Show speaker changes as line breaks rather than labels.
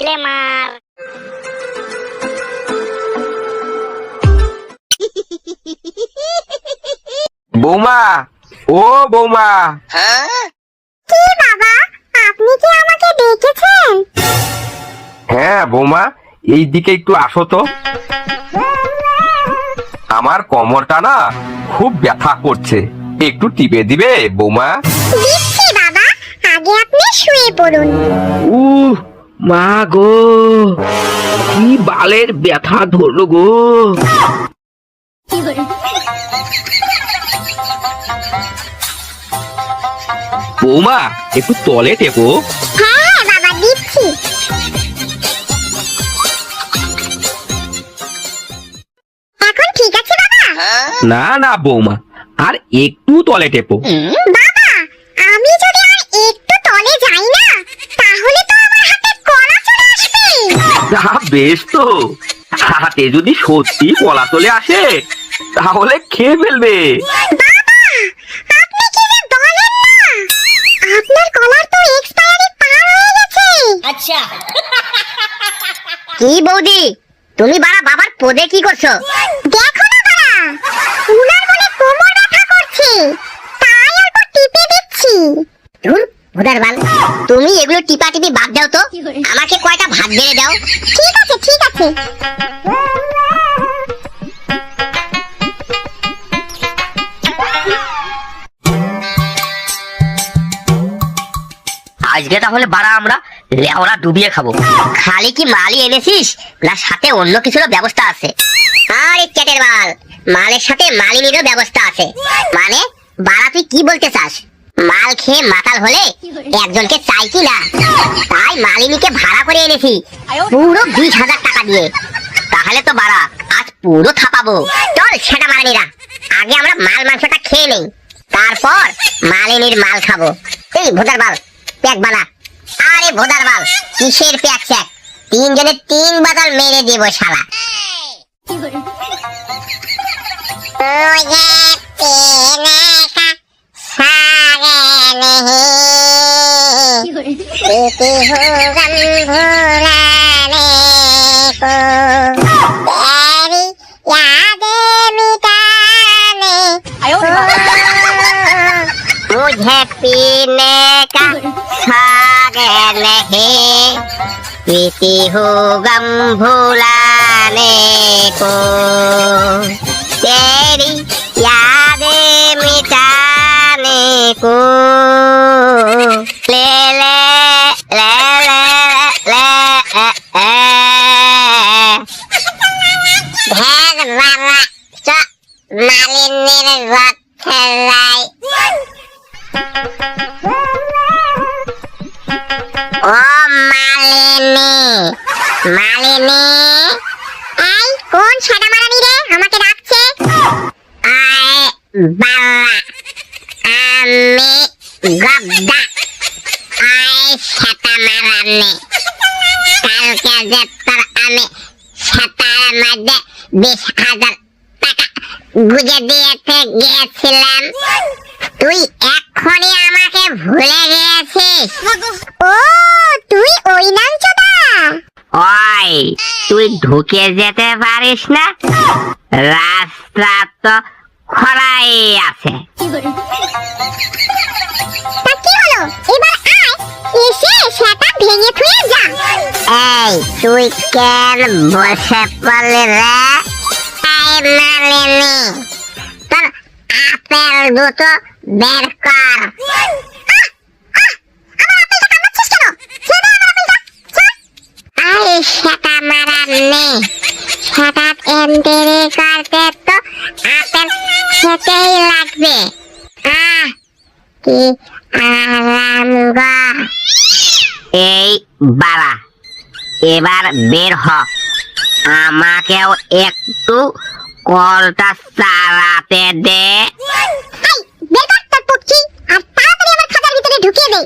Disclaimer
বৌমা ও বৌমা।
কি বাবা আপনি কি আমাকে ডেকেছেন
হ্যাঁ বৌমা এই দিকে একটু আসো তো। আমার কোমরটা না খুব ব্যথা করছে। একটু টিপে দিবে বৌমা?
দিচ্ছি বাবা আগে আপনি শুয়ে পড়ুন।
মা গো কি বালের ব্যথা ধরলো গো। বৌমা একটু তলে টেপো।
হ্যাঁ হ্যাঁ বাবা দিচ্ছি। এখন ঠিক আছে বাবা?
না না বৌমা আর একটু তলে টেপো। বেশ তো। হাতে যদি সত্যি কলা চলে আসে তাহলে খেয়ে ফেলবে?
কি হয়ে
আচ্ছা।
কি বৌদি তুমি বাড়া বাবার পদে কি করছ? দেখো না বাড়া উনার বলে কোমর ব্যথা করছে। তাই অল্প টিপে দিচ্ছি। ধুর ভোদার বাল তুমি এগুলো টিপা টিপি বাদ দাও তো। আমাকে কয়টা বেড়ে দাও। ঠিক আছে ঠিক আছে।
আজকে তাহলে বাড়া আমরা লেওড়া ডুবিয়ে খাব। খালি কি মালই এনেছিস? না সাথে অন্য কিছুরও ব্যবস্থা আছে। আরে চেটের বাল মালের সাথে মালিনীরও ব্যবস্থা আছে। মানে বাড়া তুই কি বলতে চাস? মাল খেয়ে মাতাল হলে একজনকে চাই কি না? তাই মালিনীকে ভাড়া করে এনেছি পুরো বিশ হাজার টাকা দিয়ে। তাহলে তো বাড়া আজ পুরো থাপাবো। চল সেটা মালিনীরা আগে আমরা মাল মাংসটা খেয়ে নেই তারপর মালিনীর মাল খাব। এই ভোদার বাল প্যাক বানা আরে ভোদার বাল কিসের প্যাক স্যাক? তিনজনে তিন বাদাল মেরে দেবো শালা। मुझे প্রীতিভোগম ভুলানে কো তেরি ইয়াদে মিটানে মুঝে পীনে কা সাগ নহি ভুলানে কো মালিনীর রথেরাই ও মালিনী মালিনী, এই কোন সাদা মারানি রে? আমাকে ডাকছে? আয়, বাবা আমি গদ্দা আয় সাতা মারানি কালকে যে তোর আমি সাতার মধ্যে বিশ হাজার টাকা গুজে গিয়েছিলাম তুই এক্ষুনি আমাকে ভুলে গিয়েছিস। ও তুই ওই নাম ওই তুই ঢুকে যেতে পারিস না? রাস্তা তো খোলাই আছে। তা কি হলো? এবার আয় এসে সেটা ভেঙে থুয়ে যা। এই তুই কেন বসে পড়লি রে? মালিনী তোর আপেল দুটো বের কর। সেটা মারার নেই। সেটা এন্ট্রি করতে তো আপেল খেতেই লাগবে। আহ, কি আরাম এই বাবা এবার বের হ। আমাকেও একটু কলটা চালাতে দে। বেটা তোর পুটকি আর তাড়াতাড়ি আমার খাতার ভিতরে ঢুকিয়ে দে।